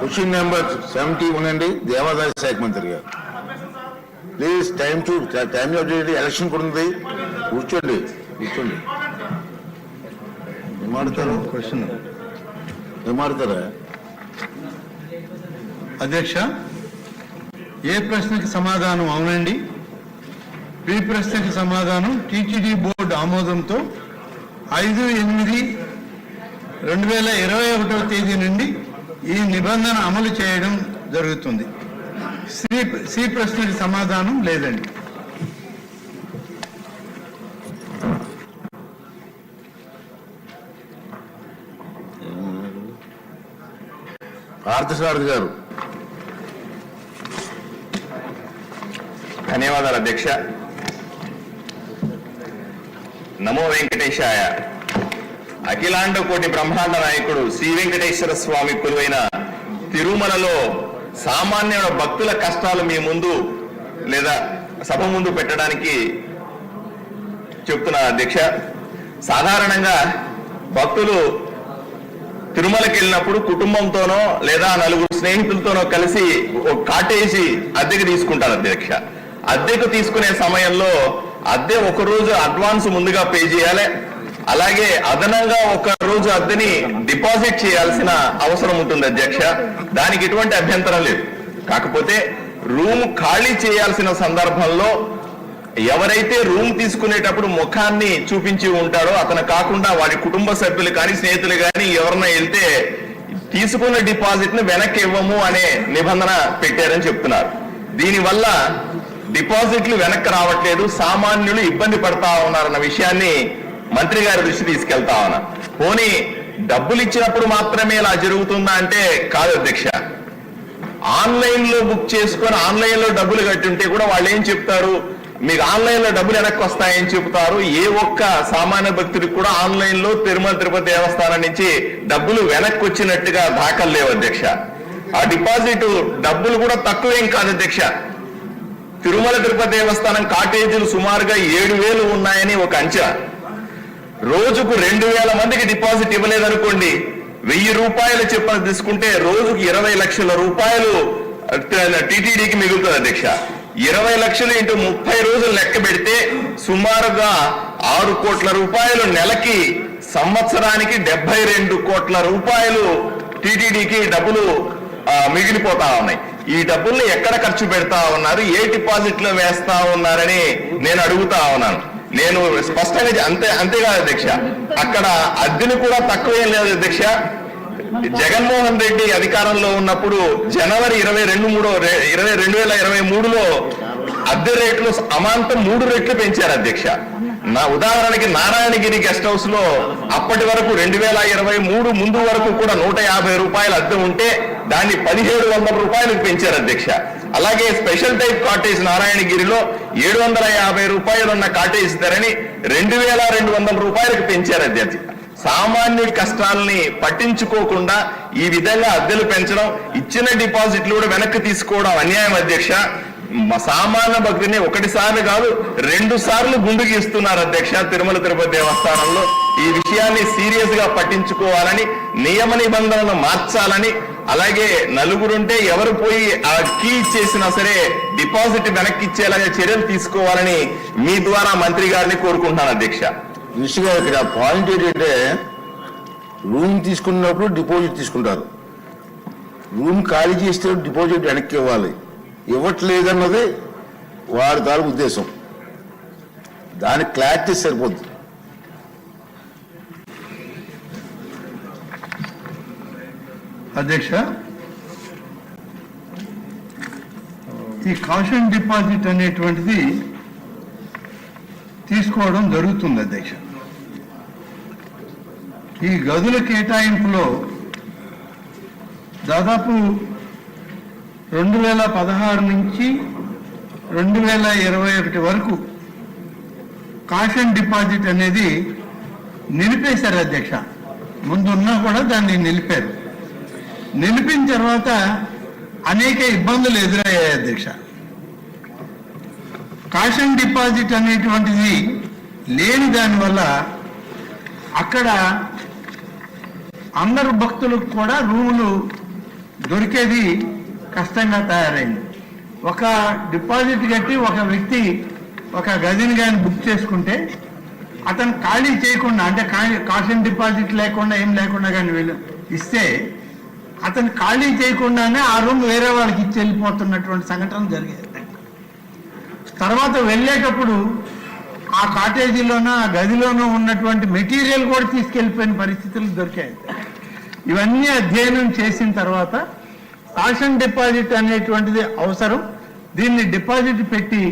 Question number seventy ఉందండి దేవాదాయ శాఖ మంత్రి గారు. Please time to time election కూడా ఉంది. కూర్చోండి. కూర్చోండి. ఏం ఆడతారు క్వశ్చన్ ఏం ఆడతారా అధ్యక్ష ఏ ప్రశ్నకి సమాధానం అవునండి? బి ప్రశ్నకి సమాధానం టీటీడీ బోర్డు ఆమోదంతో ఐదు ఎనిమిది రెండు వేల ఇరవై ఒకటవ తేదీ నుండి ఈ నిబంధన అమలు చేయడం జరుగుతుంది. సి సి ప్రశ్నకి సమాధానం లేదండి. పార్థసారథి గారు. ధన్యవాదాలు అధ్యక్ష. నమో వెంకటేశాయ. అఖిలాండ కోటి బ్రహ్మాండ నాయకుడు శ్రీ వెంకటేశ్వర స్వామి కొలువైన తిరుమలలో సామాన్య భక్తుల కష్టాలు మీ ముందు లేదా సభ ముందు పెట్టడానికి చెప్తున్నా అధ్యక్ష సాధారణంగా భక్తులు తిరుమలకి వెళ్ళినప్పుడు కుటుంబంతోనో లేదా నలుగురు స్నేహితులతోనో కలిసి ఒక కాటేజీ అద్దెకి తీసుకుంటారు అధ్యక్ష అద్దెకు తీసుకునే సమయంలో అద్దె ఒక రోజు అడ్వాన్స్ ముందుగా పే చేయాలి. అలాగే అదనంగా ఒక రోజు అద్దెని డిపాజిట్ చేయాల్సిన అవసరం ఉంటుంది అధ్యక్ష. దానికి ఎటువంటి అభ్యంతరం లేదు. కాకపోతే రూమ్ ఖాళీ చేయాల్సిన సందర్భంలో ఎవరైతే రూమ్ తీసుకునేటప్పుడు ముఖాన్ని చూపించి ఉంటాడో అతను కాకుండా వాడి కుటుంబ సభ్యులు కానీ స్నేహితులు కానీ ఎవరన్నా వెళ్తే తీసుకున్న డిపాజిట్ని వెనక్కి ఇవ్వము అనే నిబంధన పెట్టారని చెప్తున్నారు. దీనివల్ల డిపాజిట్లు వెనక్కి రావట్లేదు సామాన్యులు ఇబ్బంది పడతా ఉన్నారన్న విషయాన్ని మంత్రి గారి దృష్టి తీసుకెళ్తా ఉన్నా. పోనీ డబ్బులు ఇచ్చినప్పుడు మాత్రమే ఇలా జరుగుతుందా అంటే కాదు అధ్యక్ష. ఆన్లైన్లో బుక్ చేసుకొని ఆన్లైన్లో డబ్బులు కట్టుంటే కూడా వాళ్ళు ఏం చెప్తారు? మీకు ఆన్లైన్లో డబ్బులు వెనక్కి వస్తాయని చెప్తారు ఏ ఒక్క సామాన్య భక్తుడికి కూడా ఆన్లైన్లో తిరుమల తిరుపతి దేవస్థానం నుంచి డబ్బులు వెనక్కి వచ్చినట్టుగా దాఖలు లేవు అధ్యక్ష. ఆ డిపాజిట్ డబ్బులు కూడా తక్కువేం కాదు అధ్యక్ష. తిరుమల తిరుపతి దేవస్థానం కాటేజీలు సుమారుగా ఏడు వేలు ఉన్నాయని ఒక అంచనా. రోజుకు రెండు వేల మందికి డిపాజిట్ ఇవ్వలేదనుకోండి వెయ్యి రూపాయలు చెప్పని తీసుకుంటే రోజుకు ఇరవై లక్షల రూపాయలు టీటీడీకి మిగులుతుంది అధ్యక్ష. ఇరవై లక్షలు ఇంటూ ముప్పై రోజులు లెక్క పెడితే సుమారుగా ఆరు కోట్ల రూపాయలు నెలకి సంవత్సరానికి డెబ్బై రెండు కోట్ల రూపాయలు టీటీడీకి డబ్బులు మిగిలిపోతా ఉన్నాయి. ఈ డబ్బుల్ని ఎక్కడ ఖర్చు పెడతా ఉన్నారు ఏ డిపాజిట్లో వేస్తా ఉన్నారని నేను అడుగుతా ఉన్నాను. నేను స్పష్టంగా అంతే అంతేకాదు అధ్యక్ష. అక్కడ అద్దెలు కూడా తక్కువేం లేదు అధ్యక్ష. జగన్మోహన్ రెడ్డి అధికారంలో ఉన్నప్పుడు జనవరి ఇరవై రెండు మూడో ఇరవై రెండు వేల ఇరవై మూడులో అద్దె రేట్లు అమాంతం మూడు రెట్లు పెంచారు అధ్యక్ష. నా ఉదాహరణకి నారాయణగిరి గెస్ట్ హౌస్లో అప్పటి వరకు రెండు వేల ఇరవై మూడు ముందు వరకు కూడా నూట యాభై రూపాయల అద్దె ఉంటే దాన్ని పదిహేడు వందల రూపాయలకు పెంచారు అధ్యక్ష. అలాగే స్పెషల్ టైప్ కాటేజ్ నారాయణగిరిలో ఏడు వందల యాభై రూపాయలు ఉన్న కాటేజ్ ధరని రెండు వేల రెండు వందల రూపాయలకు పెంచారు అధ్యక్ష. సామాన్యుడి కష్టాలని పట్టించుకోకుండా ఈ విధంగా అద్దెలు పెంచడం ఇచ్చిన డిపాజిట్లు కూడా వెనక్కి తీసుకోవడం అన్యాయం అధ్యక్ష. సామాన్య భక్తిని ఒకటిసారి కాదు రెండు సార్లు గుండుకి ఇస్తున్నారు అధ్యక్ష తిరుమల తిరుపతి దేవస్థానంలో. ఈ విషయాన్ని సీరియస్గా పట్టించుకోవాలని నియమ నిబంధనలు మార్చాలని అలాగే నలుగురుంటే ఎవరు పోయి ఆ కీ ఇచ్చేసినా సరే డిపాజిట్ వెనక్కి ఇచ్చేలాగా చర్యలు తీసుకోవాలని మీ ద్వారా మంత్రి గారిని కోరుకుంటున్నాను అధ్యక్ష. ఇక్కడ పాయింట్ ఏంటంటే రూమ్ తీసుకున్నప్పుడు డిపాజిట్ తీసుకుంటారు. రూమ్ ఖాళీ చేస్తే డిపాజిట్ వెనక్కి ఇవ్వాలి. ఇవ్వట్లేదన్నది వారి దాని ఉద్దేశం. దానికి క్లారిటీ సరిపోద్ది అధ్యక్ష ఈ కాషన్ డిపాజిట్ అనేటువంటిది తీసుకోవడం జరుగుతుంది అధ్యక్ష. ఈ గదుల కేటాయింపులో దాదాపు రెండు వేల పదహారు నుంచి రెండు వేల ఇరవై ఒకటి వరకు కాషన్ డిపాజిట్ అనేది నిలిపేశారు అధ్యక్ష. ముందున్నా కూడా దాన్ని నిలిపారు. నిలిపిన తర్వాత అనేక ఇబ్బందులు ఎదురయ్యాయి అధ్యక్ష. కాషన్ డిపాజిట్ అనేటువంటిది లేని దానివల్ల అక్కడ అందరు భక్తులకు కూడా రూములు దొరికేది కష్టంగా తయారైంది. ఒక డిపాజిట్ కట్టి ఒక వ్యక్తి ఒక గదిని కానీ బుక్ చేసుకుంటే అతను ఖాళీ చేయకుండా అంటే కాషన్ డిపాజిట్ లేకుండా ఏం లేకుండా కానీ వీళ్ళు ఇస్తే అతను ఖాళీ చేయకుండానే ఆ రూమ్ వేరే వాళ్ళకి ఇచ్చి వెళ్ళిపోతున్నటువంటి సంఘటన జరిగేది. తర్వాత వెళ్ళేటప్పుడు ఆ కాటేజీలోన ఆ గదిలోనూ ఉన్నటువంటి మెటీరియల్ కూడా తీసుకెళ్ళిపోయిన పరిస్థితులు దొరికాయి. ఇవన్నీ అధ్యయనం చేసిన తర్వాత కాషన్ డిపాజిట్ అనేటువంటిది అవసరం. దీన్ని డిపాజిట్ పెట్టి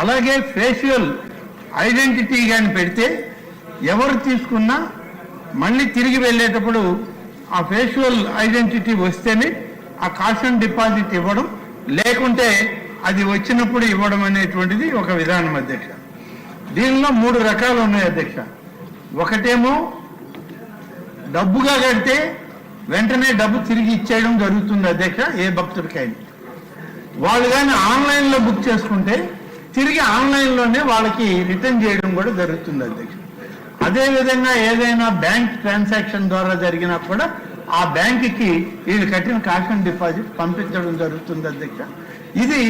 అలాగే ఫేషియల్ ఐడెంటిటీ కానీ పెడితే ఎవరు తీసుకున్నా మళ్ళీ తిరిగి వెళ్ళేటప్పుడు ఆ ఫేషియల్ ఐడెంటిటీ వస్తేనే ఆ కాషన్ డిపాజిట్ ఇవ్వడం లేకుంటే అది వచ్చినప్పుడు ఇవ్వడం అనేటువంటిది ఒక విధానం అధ్యక్ష. దీనిలో మూడు రకాలు ఉన్నాయి అధ్యక్ష. ఒకటేమో డబ్బుగా కడితే వెంటనే డబ్బు తిరిగి ఇచ్చేయడం జరుగుతుంది అధ్యక్ష ఏ భక్తుడికైనా. వాళ్ళు కానీ ఆన్లైన్లో బుక్ చేసుకుంటే తిరిగి ఆన్లైన్లోనే వాళ్ళకి రిటర్న్ చేయడం కూడా జరుగుతుంది అధ్యక్ష. అదేవిధంగా ఏదైనా బ్యాంక్ ట్రాన్సాక్షన్ ద్వారా జరిగినా కూడా ఆ బ్యాంకుకి వీళ్ళు కట్టిన కాషన్ డిపాజిట్ పంపించడం జరుగుతుంది అధ్యక్ష. ఇది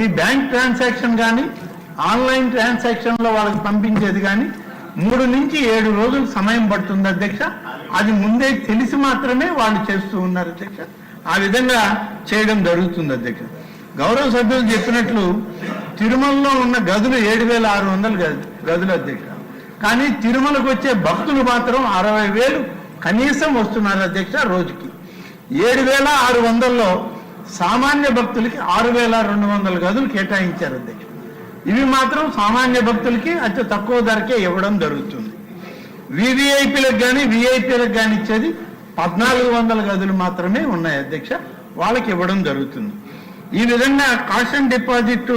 ఈ బ్యాంక్ ట్రాన్సాక్షన్ కానీ ఆన్లైన్ ట్రాన్సాక్షన్లో వాళ్ళకి పంపించేది కానీ మూడు నుంచి ఏడు రోజులు సమయం పడుతుంది అధ్యక్ష. అది ముందే తెలిసి మాత్రమే వాళ్ళు చేస్తూ ఉన్నారు అధ్యక్ష. ఆ విధంగా చేయడం జరుగుతుంది అధ్యక్ష. గౌరవ సభ్యులు చెప్పినట్లు తిరుమలలో ఉన్న గదులు ఏడు వేల ఆరు వందలు గదులు అధ్యక్ష. కానీ తిరుమలకు వచ్చే భక్తులు మాత్రం అరవై వేలు కనీసం వస్తున్నారు అధ్యక్ష రోజుకి. ఏడు వేల ఆరు వందల్లో సామాన్య భక్తులకి ఆరు వేల రెండు వందల గదులు కేటాయించారు అధ్యక్ష. ఇవి మాత్రం సామాన్య భక్తులకి అతి తక్కువ ధరకే ఇవ్వడం జరుగుతుంది. వివిఐపీలకు కానీ విఐపీలకు కానీ ఇచ్చేది పద్నాలుగు వందల గదులు మాత్రమే ఉన్నాయి అధ్యక్ష. వాళ్ళకి ఇవ్వడం జరుగుతుంది. ఈ విధంగా కాషన్ డిపాజిట్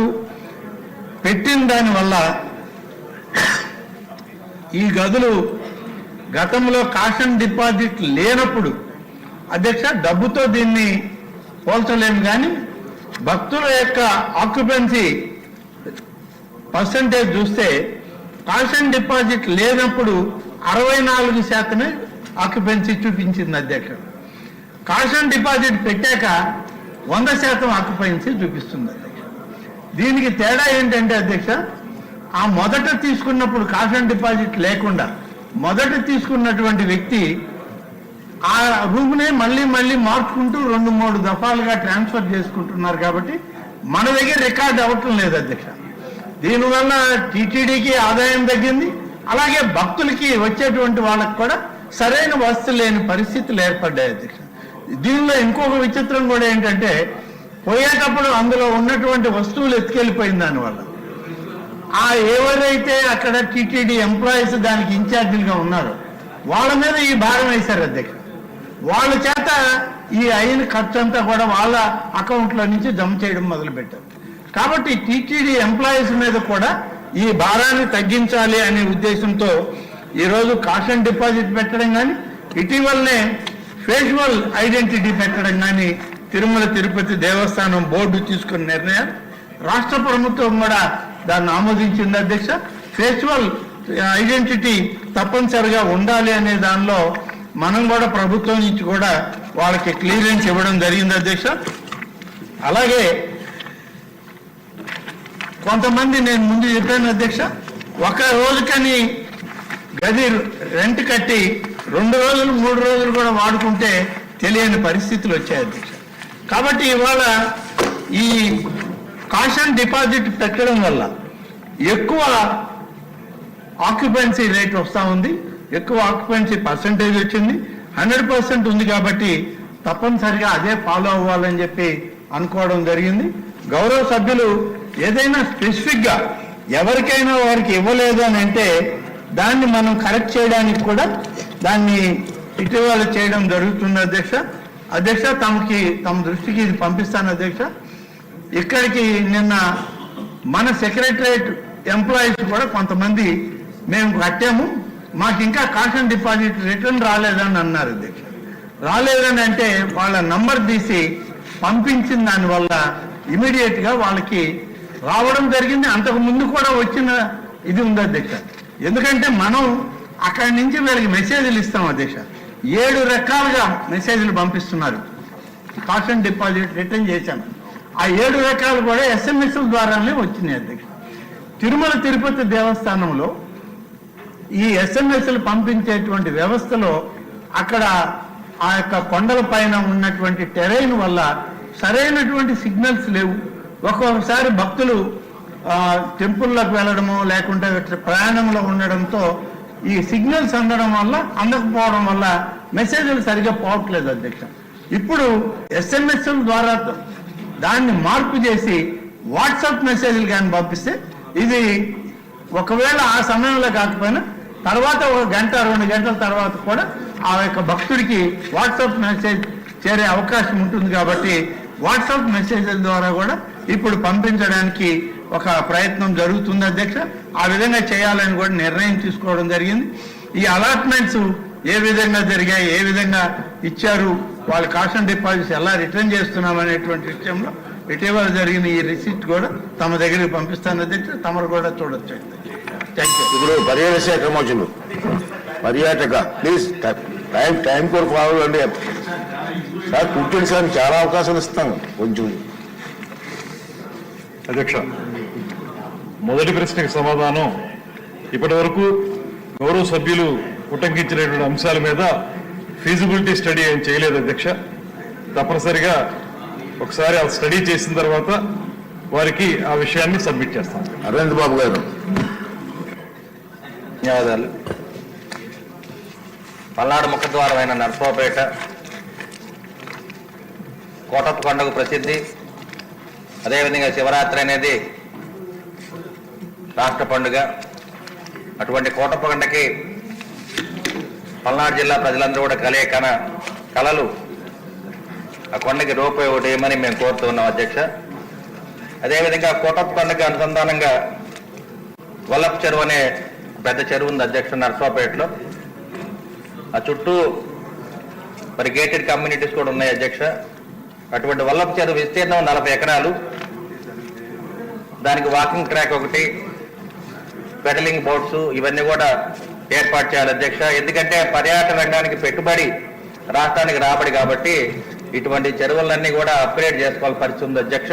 పెట్టిన దానివల్ల ఈ గదులు గతంలో కాషన్ డిపాజిట్ లేనప్పుడు అధ్యక్ష డబ్బుతో దీన్ని పోల్చలేము కానీ భక్తుల యొక్క ఆక్యుపెన్సీ పర్సంటేజ్ చూస్తే కాషన్ డిపాజిట్ లేనప్పుడు అరవై నాలుగు శాతమే ఆక్యుపెన్సీ చూపించింది అధ్యక్ష. కాషన్ డిపాజిట్ పెట్టాక వంద శాతం ఆక్యుపెన్సీ చూపిస్తుంది అధ్యక్ష. దీనికి తేడా ఏంటంటే అధ్యక్ష ఆ మొదట తీసుకున్నప్పుడు కాషన్ డిపాజిట్ లేకుండా మొదట తీసుకున్నటువంటి వ్యక్తి ఆ రూమ్నే మళ్ళీ మళ్ళీ మార్చుకుంటూ రెండు మూడు దఫాలుగా ట్రాన్స్ఫర్ చేసుకుంటున్నారు కాబట్టి మన దగ్గర రికార్డ్ అవ్వటం లేదు అధ్యక్ష. దీనివల్ల టీటీడీకి ఆదాయం తగ్గింది అలాగే భక్తులకి వచ్చేటువంటి వాళ్ళకి కూడా సరైన వసతులు లేని పరిస్థితులు ఏర్పడ్డాయి. అధ్యక్ష దీనిలో ఇంకొక విచిత్రం కూడా ఏంటంటే పోయేటప్పుడు అందులో ఉన్నటువంటి వస్తువులు ఎత్తుకెళ్ళిపోయింది దానివల్ల. ఆ ఎవరైతే అక్కడ టీటీడీ ఎంప్లాయీస్ దానికి ఇన్ఛార్జీలుగా ఉన్నారో వాళ్ళ మీద ఈ భారం వేశారు అధ్యక్ష వాళ్ళ చేత ఈ అయిన ఖర్చు అంతా కూడా వాళ్ళ అకౌంట్లో నుంచి జమ చేయడం మొదలుపెట్టారు. కాబట్టి టీటీడీ ఎంప్లాయీస్ మీద కూడా ఈ భారాన్ని తగ్గించాలి అనే ఉద్దేశంతో ఈరోజు కాషన్ డిపాజిట్ పెట్టడం కానీ ఇటీవలనే ఫేషువల్ ఐడెంటిటీ పెట్టడం కానీ తిరుమల తిరుపతి దేవస్థానం బోర్డు తీసుకున్న నిర్ణయం. రాష్ట్ర ప్రభుత్వం కూడా దాన్ని ఆమోదించింది అధ్యక్ష. ఫేషువల్ ఐడెంటిటీ తప్పనిసరిగా ఉండాలి అనే దానిలో మనం కూడా ప్రభుత్వం నుంచి కూడా వాళ్ళకి క్లియరెన్స్ ఇవ్వడం జరిగింది అధ్యక్ష. అలాగే కొంతమంది నేను ముందు చెప్పాను అధ్యక్ష. ఒక రోజుకని గది రెంట్ కట్టి రెండు రోజులు మూడు రోజులు కూడా వాడుకుంటే తెలియని పరిస్థితులు వచ్చాయి అధ్యక్ష. కాబట్టి ఇవాళ ఈ కాషన్ డిపాజిట్ పెట్టడం వల్ల ఎక్కువ ఆక్యుపెన్సీ రేట్ వస్తూ ఉంది. ఎక్కువ ఆక్యుపెన్సీ పర్సంటేజ్ వచ్చింది. హండ్రెడ్ పర్సెంట్ ఉంది కాబట్టి తప్పనిసరిగా అదే ఫాలో అవ్వాలని చెప్పి అనుకోవడం జరిగింది. గౌరవ సభ్యులు ఏదైనా స్పెసిఫిక్గా ఎవరికైనా వారికి ఇవ్వలేదు అని అంటే దాన్ని మనం కరెక్ట్ చేయడానికి కూడా దాన్ని ఇటీవల చేయడం జరుగుతుంది అధ్యక్ష. అధ్యక్ష తమకి తమ దృష్టికి ఇది పంపిస్తాను అధ్యక్ష. ఇక్కడికి నిన్న మన సెక్రటరేట్ ఎంప్లాయీస్ కూడా కొంతమంది మేము కట్టాము. మాకు ఇంకా కాషన్ డిపాజిట్ రిటర్న్ రాలేదని అన్నారు అధ్యక్ష. రాలేదని అంటే వాళ్ళ నంబర్ తీసి పంపించిన దానివల్ల ఇమీడియట్గా వాళ్ళకి రావడం జరిగింది. అంతకు ముందు కూడా వచ్చిన ఇది ఉంది అధ్యక్ష ఎందుకంటే మనం అక్కడి నుంచి వీళ్ళకి మెసేజ్లు ఇస్తాం అధ్యక్ష ఏడు రకాలుగా మెసేజ్లు పంపిస్తున్నారు. కాషన్ డిపాజిట్ రిటర్న్ చేశాను ఆ ఏడు రకాలు కూడా ఎస్ఎంఎస్ల ద్వారానే వచ్చినాయి అధ్యక్ష తిరుమల తిరుపతి దేవస్థానంలో ఈ ఎస్ఎంఎస్లు పంపించేటువంటి వ్యవస్థలో అక్కడ ఆ యొక్క కొండల పైన ఉన్నటువంటి టెరైన్ వల్ల సరైనటువంటి సిగ్నల్స్ లేవు. ఒక్కొక్కసారి భక్తులు టెంపుల్లోకి వెళ్ళడము లేకుంటే ప్రయాణంలో ఉండడంతో ఈ సిగ్నల్స్ అందడం వల్ల అందకపోవడం వల్ల మెసేజ్లు సరిగ్గా పోవట్లేదు అధ్యక్ష. ఇప్పుడు ఎస్ఎంఎస్ ద్వారా దాన్ని మార్పు చేసి వాట్సాప్ మెసేజ్లు కానీ పంపిస్తే ఇది ఒకవేళ ఆ సమయంలో కాకపోయినా తర్వాత ఒక గంట రెండు గంటల తర్వాత కూడా ఆ యొక్క భక్తుడికి వాట్సాప్ మెసేజ్ చేరే అవకాశం ఉంటుంది కాబట్టి వాట్సాప్ మెసేజ్ల ద్వారా కూడా ఇప్పుడు పంపించడానికి ఒక ప్రయత్నం జరుగుతుంది అధ్యక్ష. ఆ విధంగా చేయాలని కూడా నిర్ణయం తీసుకోవడం జరిగింది. ఈ అలాట్మెంట్స్ ఏ విధంగా జరిగాయి ఏ విధంగా ఇచ్చారు వాళ్ళ కాషన్ డిపాజిట్స్ ఎలా రిటర్న్ చేస్తున్నాం అనేటువంటి విషయంలో ఇటీవల జరిగిన ఈ రిసిప్ట్ కూడా తమ దగ్గరికి పంపిస్తాను అధ్యక్ష. తమరు కూడా చూడొచ్చు. థ్యాంక్ యూ ఇప్పుడు పర్యాటక శాఖ మోచులు పర్యాటక ప్లీజ్ టైం టైం కొరకు కావాలండి సార్ కూర్చొని సార్ చాలా అవకాశాలు ఇస్తాను కొంచెం అధ్యక్ష మొదటి ప్రశ్నకి సమాధానం. ఇప్పటి వరకు గౌరవ సభ్యులు ఉటంకించినటువంటి అంశాల మీద ఫీజిబిలిటీ స్టడీ ఏం చేయలేదు అధ్యక్ష. తప్పనిసరిగా ఒకసారి ఆ స్టడీ చేసిన తర్వాత వారికి ఆ విషయాన్ని సబ్మిట్ చేస్తాం. అరవింద్ బాబు గారు. ధన్యవాదాలు పల్నాడు ముఖద్వారమైన నర్సరావుపేట కోటప్ప కొండకు ప్రసిద్ధి. అదేవిధంగా శివరాత్రి అనేది రాష్ట్ర పండుగ. అటువంటి కోటప్ప కొండకి పల్నాడు జిల్లా ప్రజలందరూ కూడా కలే కన కళలు ఆ కొండకి రూపే ఒకటి ఏమని మేము కోరుతున్నాం అధ్యక్ష. అదేవిధంగా కోటప్ప పండుగ అనుసంధానంగా వల్లప్ చెరువు అనే పెద్ద చెరువు ఉంది అధ్యక్ష నర్సాపేటలో. ఆ చుట్టూ మరి గేటెడ్ కమ్యూనిటీస్ కూడా ఉన్నాయి అధ్యక్ష. అటువంటి వల్లపు చెరువు విస్తీర్ణం నలభై ఎకరాలు. దానికి వాకింగ్ ట్రాక్ ఒకటి పెడలింగ్ బోట్స్ ఇవన్నీ కూడా ఏర్పాటు చేయాలి అధ్యక్ష. ఎందుకంటే పర్యాటక రంగానికి పెట్టుబడి రాష్ట్రానికి రాబడి కాబట్టి ఇటువంటి చెరువులన్నీ కూడా అప్గ్రేడ్ చేసుకోవాలి పరిస్థితి ఉంది అధ్యక్ష.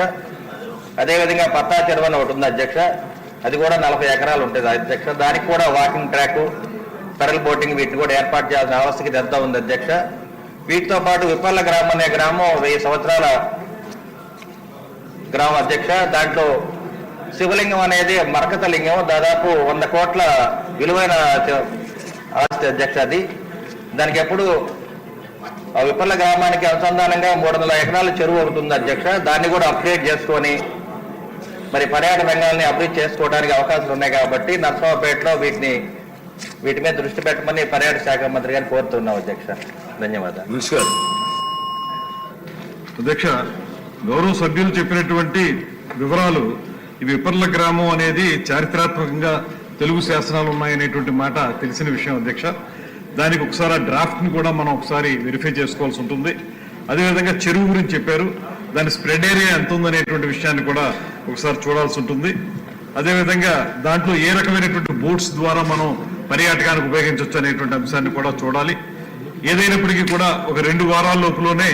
అదేవిధంగా పత్తా చెరువు అని ఒకటి ఉంది అధ్యక్ష. అది కూడా నలభై ఎకరాలు ఉంటుంది అధ్యక్ష. దానికి కూడా వాకింగ్ ట్రాక్ పెరల్ బోటింగ్ వీటిని కూడా ఏర్పాటు చేయాల్సిన ఆవశ్యకత ఎంత ఉంది అధ్యక్ష. వీటితో పాటు విపల్ల గ్రామం అనే గ్రామం వెయ్యి సంవత్సరాల గ్రామం అధ్యక్ష. దాంట్లో శివలింగం అనేది మరకత లింగం దాదాపు వంద కోట్ల విలువైన ఆస్తి అధ్యక్ష అది. దానికి ఎప్పుడు ఆ విపల్ల గ్రామానికి అనుసంధానంగా మూడు వందల ఎకరాల చెరువు అవుతుంది అధ్యక్ష. దాన్ని కూడా అప్గ్రేడ్ చేసుకొని మరి పర్యాటక రంగాల్ని అభివృద్ధి చేసుకోవడానికి అవకాశాలు ఉన్నాయి కాబట్టి నర్సరావుపేటలో వీటిని వీటి మీద దృష్టి పెట్టమని పర్యాటక శాఖ మంత్రి గారిని కోరుతున్నాం అధ్యక్ష. ధన్యవాదాలు. నమస్కారం. అధ్యక్ష గౌరవ సభ్యులు చెప్పినటువంటి వివరాలు ఈ విపర్ల గ్రామం అనేది చారిత్రాత్మకంగా తెలుగు శాసనాలు ఉన్నాయనేటువంటి మాట తెలిసిన విషయం అధ్యక్ష. దానికి ఒకసారి ఆ డ్రాఫ్ట్ని కూడా మనం ఒకసారి వెరిఫై చేసుకోవాల్సి ఉంటుంది. అదేవిధంగా చెరువు గురించి చెప్పారు. దాని స్ప్రెడ్ ఏరియా ఎంత ఉందనేటువంటి విషయాన్ని కూడా ఒకసారి చూడాల్సి ఉంటుంది. అదేవిధంగా దాంట్లో ఏ రకమైనటువంటి బోట్స్ ద్వారా మనం పర్యాటకానికి ఉపయోగించవచ్చు అనేటువంటి అంశాన్ని కూడా చూడాలి. ఏదైనప్పటికీ కూడా ఒక రెండు వారాల లోపులోనే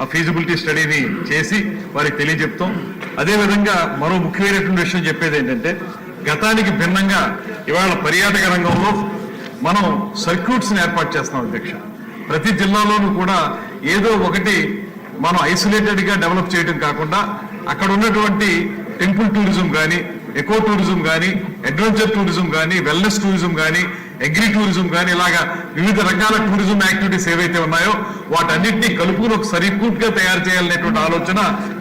ఆ ఫీజిబిలిటీ స్టడీని చేసి వారికి తెలియజెప్తాం. అదేవిధంగా మరో ముఖ్యమైనటువంటి విషయం చెప్పేది ఏంటంటే గతానికి భిన్నంగా ఇవాళ పర్యాటక రంగంలో మనం సర్క్యూట్స్ని ఏర్పాటు చేస్తున్నాం అధ్యక్ష. ప్రతి జిల్లాలోనూ కూడా ఏదో ఒకటి మనం ఐసోలేటెడ్గా డెవలప్ చేయడం కాకుండా అక్కడ ఉన్నటువంటి టెంపుల్ టూరిజం కానీ ఎకో టూరిజం కానీ అడ్వెంచర్ టూరిజం కానీ వెల్నెస్ టూరిజం కానీ అగ్రి టూరిజం కానీ ఇలాగా వివిధ రకాల టూరిజం యాక్టివిటీస్ ఏవైతే ఉన్నాయో వాటన్నిటినీ కలుపుకుని ఒక సరికూట్గా తయారు చేయాలనేటువంటి ఆలోచన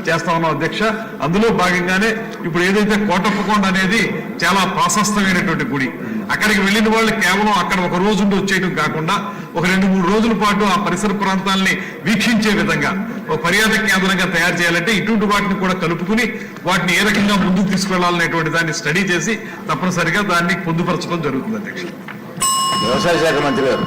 చేస్తా ఉన్నాం అధ్యక్ష. అందులో భాగంగానే ఇప్పుడు ఏదైతే కోటప్పకొండ అనేది చాలా ప్రశస్తమైనటువంటి గుడి అక్కడికి వెళ్ళిన వాళ్ళు కేవలం అక్కడ ఒక రోజు ఉండి వచ్చేయడం కాకుండా ఒక రెండు మూడు రోజుల పాటు ఆ పరిసర ప్రాంతాలని వీక్షించే విధంగా ఒక పర్యాటక కేంద్రంగా తయారు చేయాలంటే ఇటువంటి వాటిని కూడా కలుపుకుని వాటిని ఏ రకంగా ముందుకు తీసుకెళ్ళాలనేటువంటి దాన్ని స్టడీ చేసి తప్పనిసరిగా దాన్ని పొందుపరచడం జరుగుతుంది అధ్యక్ష. వ్యవసాయ శాఖ మంత్రి గారు.